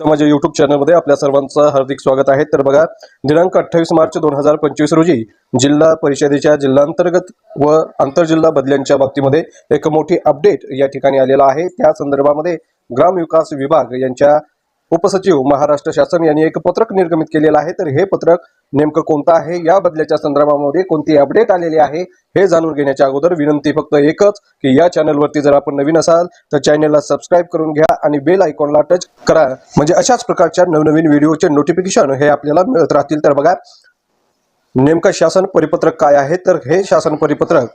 माझ्या युट्यूब चॅनलमध्ये आपल्या सर्वांचं हार्दिक स्वागत आहे. तर बघा दिनांक अठ्ठावीस मार्च दोन हजार पंचवीस रोजी जिल्हा परिषदेच्या जिल्हांतर्गत व आंतरजिल्हा बदल्यांच्या बाबतीमध्ये एक मोठी अपडेट या ठिकाणी आलेला आहे. त्या संदर्भामध्ये ग्रामविकास विभाग यांच्या उपसचिव महाराष्ट्र शासन यांनी एक पत्रक निर्गमित केलेलं आहे. तर हे पत्रक नेमकं कोणतं आहे? या बदल्याच्या संदर्भामध्ये कोणती अपडेट आलेली आहे? हे जाणून घेण्याच्या अगोदर विनंती फक्त एकच की या चॅनलवरती जर आपण नवीन असाल तर चॅनलला सबस्क्राईब करून घ्या आणि बेल आयकॉनला टच करा. म्हणजे अशाच प्रकारच्या नवनवीन व्हिडिओचे नोटिफिकेशन हे आपल्याला मिळत राहतील. तर बघा नेमकं शासन परिपत्रक काय आहे? तर हे शासन परिपत्रक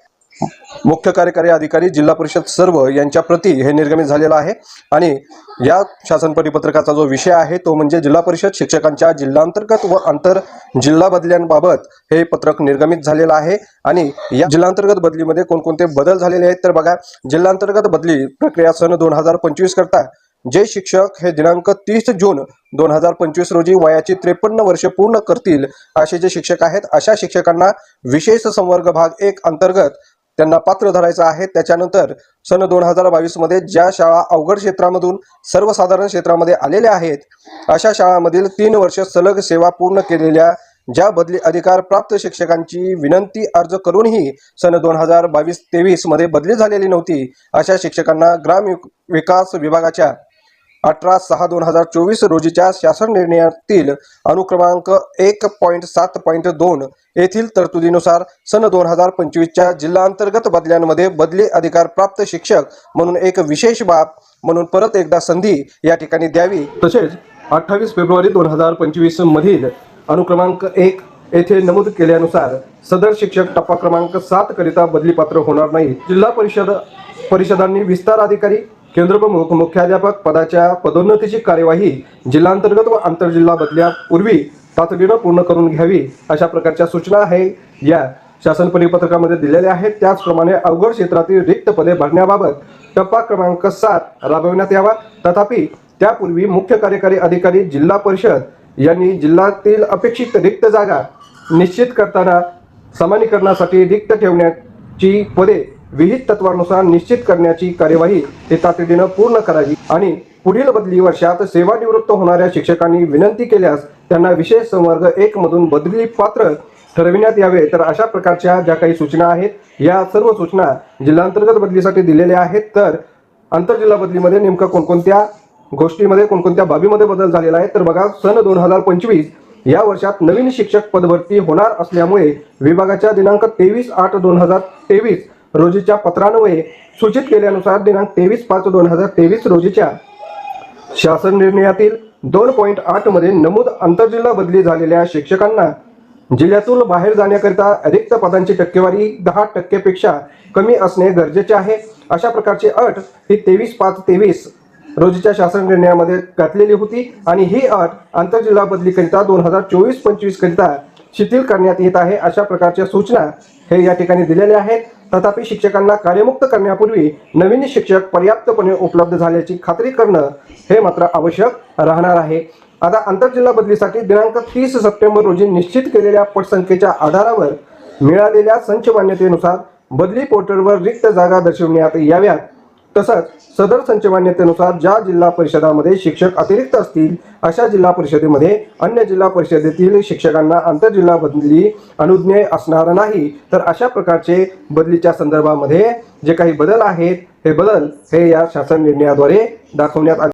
मुख्य कार्यकारी अधिकारी जिल्हा परिषद सर्व यांच्या प्रती हे निर्गमित झालेलं आहे. आणि या शासन परिपत्रकाचा जो विषय आहे तो म्हणजे जिल्हा परिषद शिक्षकांच्या जिल्हांतर्गत व आंतर जिल्हा बदल्यांबाबत हे पत्रक निर्गमित झालेलं आहे. आणि या जिल्हांतर्गत बदलीमध्ये कोणकोणते बदल झालेले आहेत तर बघा जिल्हांतर्गत बदली प्रक्रिया सन दोन हजार पंचवीस करता जे शिक्षक हे दिनांक तीस जून दोन हजार पंचवीस रोजी वयाची त्रेपन्न वर्ष पूर्ण करतील असे जे शिक्षक आहेत अशा शिक्षकांना विशेष संवर्ग भाग एक अंतर्गत त्यांना पात्र धरायचं आहे. त्याच्यानंतर सन दोन हजार बावीसमध्ये ज्या शाळा अवघड क्षेत्रामधून सर्वसाधारण क्षेत्रामध्ये आलेल्या आहेत अशा शाळांमधील तीन वर्ष सलग सेवा पूर्ण केलेल्या ज्या बदली अधिकार प्राप्त शिक्षकांची विनंती अर्ज करूनही सन दोन हजार बावीस तेवीसमध्ये बदली झालेली नव्हती अशा शिक्षकांना ग्राम विक- विकास विभागाच्या अठरा सहा दोन हजार चोवीस रोजीच्या शासन निर्णयातील अनुक्रमांक एक पॉईंट सात पॉईंट दोन येथील तरतुदीनुसार सन दोन हजार पंचवीसच्या जिल्हांतर्गत बदल्यांमध्ये बदली अधिकार प्राप्त शिक्षक म्हणून एक विशेष बाब म्हणून परत एकदा संधी या ठिकाणी द्यावी. तसेच अठ्ठावीस फेब्रुवारी दोन हजार पंचवीस मधील अनुक्रमांक एक येथे नमूद केल्यानुसार सदर शिक्षक टप्पा क्रमांक सात करिता बदलीपात्र होणार नाही. जिल्हा परिषद परिषदांनी विस्तार अधिकारी केंद्रप्रमुख मुख्याध्यापक पदाच्या पदोन्नतीची कार्यवाही जिल्हांतर्गत व आंतरजिल्हा बदल्यापूर्वी तातडीनं पूर्ण करून घ्यावी अशा प्रकारच्या सूचना आहे या शासन परिपत्रकामध्ये दिलेल्या आहेत. त्याचप्रमाणे अवघड क्षेत्रातील रिक्त पदे भरण्याबाबत टप्पा क्रमांक सात राबविण्यात यावा. तथापि त्यापूर्वी मुख्य कार्यकारी अधिकारी जिल्हा परिषद यांनी जिल्ह्यातील अपेक्षित रिक्त जागा निश्चित करताना समानीकरणासाठी रिक्त ठेवण्याची पदे विहित तत्वानुसार निश्चित करण्याची कार्यवाही ते तातडीनं पूर्ण करावी आणि पुढील बदली वर्षात सेवानिवृत्त होणाऱ्या शिक्षकांनी विनंती केल्यास त्यांना विशेष संवर्ग एक मधून बदली पात्र ठरविण्यात यावे. तर अशा प्रकारच्या ज्या काही सूचना आहेत या सर्व सूचना जिल्हांतर्गत बदलीसाठी दिलेल्या आहेत. तर आंतरजिल्हा बदलीमध्ये नेमकं कोणकोणत्या गोष्टीमध्ये कोणकोणत्या बाबीमध्ये बदल झालेला आहे? तर बघा सन दोन हजार पंचवीस या वर्षात नवीन शिक्षक पदभरती होणार असल्यामुळे विभागाच्या दिनांक तेवीस आठ दोन हजार तेवीस रोजीच्या पत्रान्वये सूचित केल्यानुसार दिनांक तेवीस पाच दोन हजार तेवीस रोजीच्या शासन निर्णयातील दोन पॉईंट आठमध्ये नमूद आंतरजिल्हा बदली झालेल्या शिक्षकांना जिल्ह्यातून बाहेर जाण्याकरिता रिक्त पदांची टक्केवारी दहा टक्केपेक्षा कमी असणे गरजेचे आहे. अशा प्रकारची अट ही तेवीस पाच तेवीस रोजीच्या शासन निर्णयामध्ये घातलेली होती आणि ही अट आंतरजिल्हा बदलीकरिता दोन हजार चोवीस पंचवीस करिता शिथिल करण्यात येत आहे अशा प्रकारच्या सूचना हे या ठिकाणी दिलेल्या आहेत. तथापि शिक्षकांना कार्यमुक्त करण्यापूर्वी नवीन शिक्षक पर्याप्तपणे उपलब्ध झाल्याची खात्री करणं हे मात्र आवश्यक राहणार आहे. आता आंतरजिल्हा बदलीसाठी दिनांक तीस सप्टेंबर रोजी निश्चित केलेल्या पटसंख्येच्या आधारावर मिळालेल्या संच मान्यतेनुसार बदली पोर्टलवर रिक्त जागा दर्शवण्यात याव्यात. तसंच सदर संच मान्यतेनुसार ज्या जिल्हा परिषदामध्ये शिक्षक अतिरिक्त असतील अशा जिल्हा परिषदेमध्ये अन्य जिल्हा परिषदेतील शिक्षकांना आंतरजिल्हा बदली अनुज्ञेय असणार नाही. तर अशा प्रकारचे बदलीच्या संदर्भामध्ये जे काही बदल आहेत हे बदल हे या शासन निर्णयाद्वारे दाखवण्यात आले.